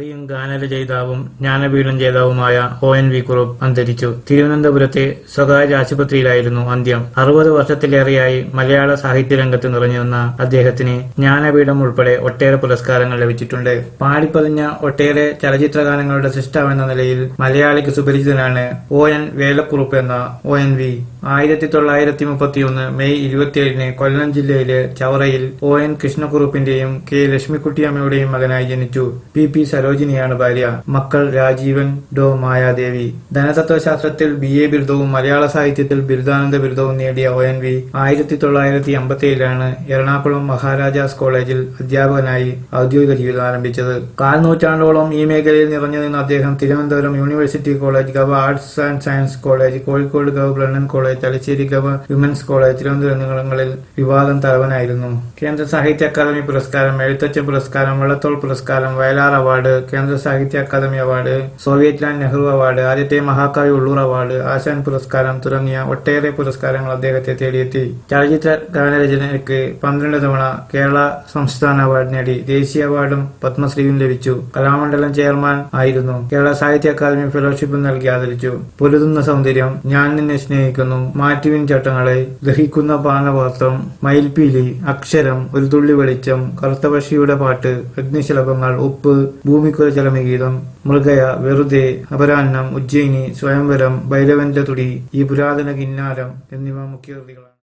കവിയും ഗാനരചയിതാവും ജ്ഞാനപീഠം ജേതാവുമായ ഒ എൻ വി കുറുപ്പ് അന്തരിച്ചു. തിരുവനന്തപുരത്തെ സ്വകാര്യ ആശുപത്രിയിലായിരുന്നു അന്ത്യം. അറുപത് വർഷത്തിലേറെയായി മലയാള സാഹിത്യ രംഗത്ത് നിറഞ്ഞുനിന്ന അദ്ദേഹത്തിന് ജ്ഞാനപീഠം ഉൾപ്പെടെ ഒട്ടേറെ പുരസ്കാരങ്ങൾ ലഭിച്ചിട്ടുണ്ട്. പാടിപ്പതിഞ്ഞ ഒട്ടേറെ ചലച്ചിത്ര ഗാനങ്ങളുടെ സൃഷ്ടാവെന്ന നിലയിൽ മലയാളിക്ക് സുപരിചിതനാണ് ഒ എൻ വേലക്കുറുപ്പ് എന്ന ഒ എൻ വി. ആയിരത്തി തൊള്ളായിരത്തി മുപ്പത്തിയൊന്ന് മെയ് ഇരുപത്തിയേഴിന് കൊല്ലം ജില്ലയിലെ ചവറയിൽ ഒ എൻ കൃഷ്ണക്കുറുപ്പിന്റെയും കെ ലക്ഷ്മിക്കുട്ടിയമ്മയുടെയും മകനായി ജനിച്ചു. പി പി സരോജിനിയാണ് ഭാര്യ. മക്കൾ രാജീവൻ ഡോ മായാദേവി. ധനതത്വശാസ്ത്രത്തിൽ ബി എ ബിരുദവും മലയാള സാഹിത്യത്തിൽ ബിരുദാനന്ദ ബിരുദവും നേടിയ ഒ എൻ വി ആയിരത്തി തൊള്ളായിരത്തി അമ്പത്തിയേഴിലാണ് എറണാകുളം മഹാരാജാസ് കോളേജിൽ അധ്യാപകനായി ഔദ്യോഗിക ജീവിതം ആരംഭിച്ചത്. കാൽ നൂറ്റാണ്ടോളം ഈ മേഖലയിൽ നിറഞ്ഞു നിന്ന അദ്ദേഹം തിരുവനന്തപുരം യൂണിവേഴ്സിറ്റി കോളേജ് ഗവ arts and science college Kozhikode ഗവ ബ്രണ്ണൻ കോളേജ് തലശ്ശേരി ഗവ വിമൻസ് കോളേജ് തിരുവനന്തപുരം എന്നിവിടങ്ങളിൽ വിവാദം തലവനായിരുന്നു കേന്ദ്ര സാഹിത്യ അക്കാദമി പുരസ്കാരം എഴുത്തച്ഛൻ പുരസ്കാരം വെള്ളത്തോൾ പുരസ്കാരം Vayalar award Kendra Sahitya Akademi award Soviet land Nehru award ആദ്യത്തെ മഹാകവി ഉള്ളൂർ അവാർഡ് ആശാൻ പുരസ്കാരം തുടങ്ങിയ ഒട്ടേറെ പുരസ്കാരങ്ങൾ അദ്ദേഹത്തെ തേടിയെത്തി. ചലച്ചിത്ര ഗാനരചനയ്ക്ക് പന്ത്രണ്ട് തവണ കേരള സംസ്ഥാന അവാർഡ് നേടി. ദേശീയ അവാർഡും പത്മശ്രീയും ലഭിച്ചു. കലാമണ്ഡലം ചെയർമാൻ ആയിരുന്നു. കേരള സാഹിത്യ അക്കാദമി ഫെലോഷിപ്പും നൽകി ആദരിച്ചു. പൊരുതുന്ന സൗന്ദര്യം ഞാൻ നിന്നെ സ്നേഹിക്കുന്നു. മാറ്റുവിൻ ചട്ടങ്ങളെ ദഹിക്കുന്ന പാനപാത്രം മയിൽപീലി അക്ഷരം ഒരു തുള്ളി വെളിച്ചം കറുത്തപക്ഷിയുടെ പാട്ട് അഗ്നിശലഭങ്ങൾ ഉപ്പ് ഭൂമിക്കൊരു ചലമഗീതം മൃഗയ വെറുതെ അപരാഹ്നം ഉജ്ജയിനി സ്വയംവരം ഭൈരവന്റെ തുടി ഈ പുരാതന കിന്നാരം എന്നിവ മുഖ്യകൃതികളാണ്